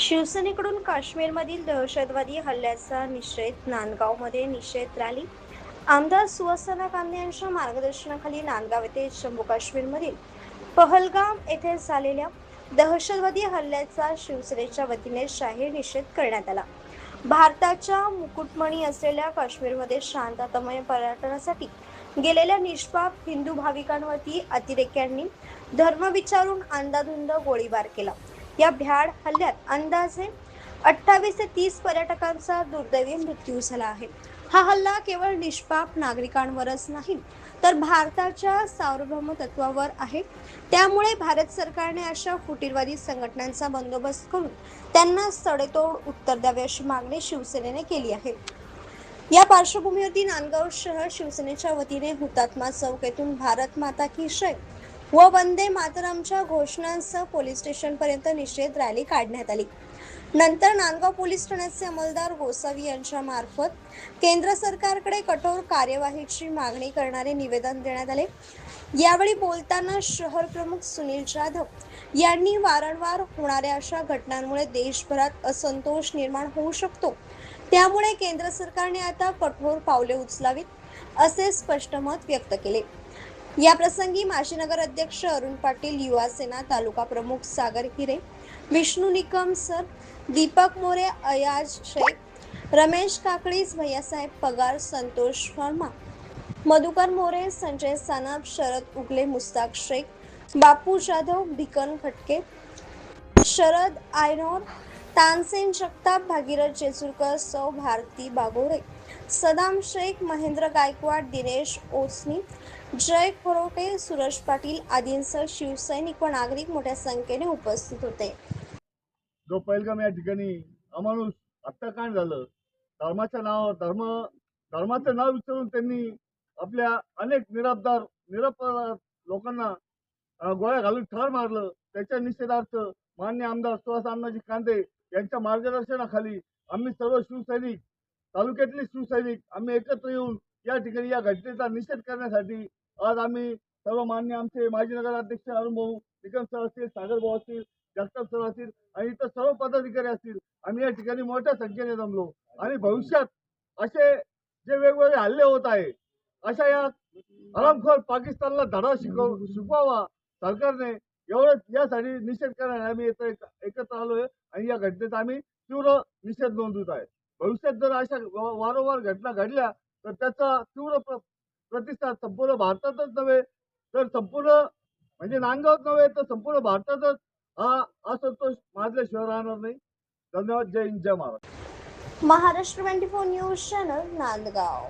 शिवसेनेकडून काश्मीरमधील दहशतवादी हल्ल्याचा निषेध नांदगावमध्ये निषेध रॅली. आमदार सुवासना कांदे यांच्या मार्गदर्शनाखाली नांदगाव येथे जम्मू काश्मीरमधील पहलगाम येथे झालेल्या दहशतवादी हल्ल्याचा शिवसेनेच्या वतीने जाहीर निषेध करण्यात आला. भारताच्या मुकुटमणी असलेल्या काश्मीरमध्ये शांततामय पर्यटनासाठी गेलेल्या निष्पाप हिंदू भाविकांवरती अतिरेक्यांनी धर्म विचारून अंदाधुंद गोळीबार केला. या भ्याड हल्ल्यात अंदाजे अठ्ठावीस ते तीस पर्यटकांचा दुर्दैवी मृत्यू झाला आहे. हा हल्ला केवळ निष्पाप नागरिकांवरच नाही तर भारताच्या सार्वभौम तत्वावर आहे. त्यामुळे भारत सरकारने अशा फुटीरवादी संघटनांचा बंदोबस्त करून त्यांना सडेतोड उत्तर द्यावे अशी मागणी शिवसेनेने केली आहे. या पार्श्वभूमीवरती नांदगाव शहर शिवसेनेच्या वतीने हुतात्मा चौक येथून भारत माता की शय व वंदे मातरमच्या घोषणांसह पोलीस स्टेशनपर्यंत निषेध रॅली काढण्यात आली. नंतर नांदगाव पोलीस ठाण्याचे अंमलदार गोसावी यांच्या मार्फत केंद्र सरकारकडे कठोर कार्यवाहीची मागणी करणारे निवेदन देण्यात आले. यावेळी बोलताना शहर प्रमुख सुनील जाधव यांनी वारंवार होणाऱ्या अशा घटनांमुळे देशभरात असंतोष निर्माण होऊ शकतो. त्यामुळे केंद्र सरकारने आता कठोर पावले उचलावीत असे स्पष्ट मत व्यक्त केले. या प्रसंगी माजी नगर अध्यक्ष अरुण पाटील युवा सेना तालुका प्रमुख सागर हिरे विष्णू निकम सर दीपक मोरे अयाज शेख रमेश काकडीस भैयासाहेब पगार संतोष शर्मा मधुकर मोरे संजय सानप शरद उगले मुस्ताक शेख बापू जाधव भिकन खटके शरद आयनोर तानसेन जगताप भागीरथ जेजुरकर सौ भारती बागोरे सदाम शेख महेंद्र गायकवाड दिनेश ओसनी जय खरोटे सुरज पाटील आदींसह शिवसैनिक व नागरिक मोठ्या संख्येने उपस्थित होते. जो पहिलगाम या ठिकाणी अमानुष हत्याकांड झालं धर्माच्या नावावर धर्म धर्माचं नाव विचारून त्यांनी आपल्या अनेक निरापदार निरपराध लोकांना गोळ्या घालून ठार मारलं. त्याच्या निषेधार्थ मान्य आमदार सुहास अण्णाजी कांदे यांच्या मार्गदर्शनाखाली आम्ही सर्व शिवसैनिक तालुक्यातले सुसैनिक आम्ही एकत्र येऊन या ठिकाणी या घटनेचा निषेध करण्यासाठी आज आम्ही सर्व मान्य आमचे माजी नगराध्यक्ष अरुण भाऊ निकम सर असतील सागर भाऊ असतील जगताप सर असतील आणि इतर सर्व पदाधिकारी असतील आम्ही या ठिकाणी मोठ्या संख्येने जमलो. आणि भविष्यात असे जे वेगवेगळे हल्ले होत आहे अशा या हरामखोर पाकिस्तानला धडा शिकव शिकवावा सरकारने एवढंच यासाठी निषेध करण्याने आम्ही इथं एकत्र आलोय आणि या घटनेचा आम्ही तीव्र निषेध नोंदवत आहे. भविष्यात जर अशा वारंवार घटना घडल्या तर त्याचा तीव्र प्र- प्रतिसाद संपूर्ण भारतातच नव्हे तर संपूर्ण म्हणजे नांदगावच नव्हे तर संपूर्ण भारतातच हा असंतोष माजल्याशिवाय राहणार नाही. धन्यवाद. जय हिंद. जय Maharashtra. Maharashtra twenty four news channel Nandgaon.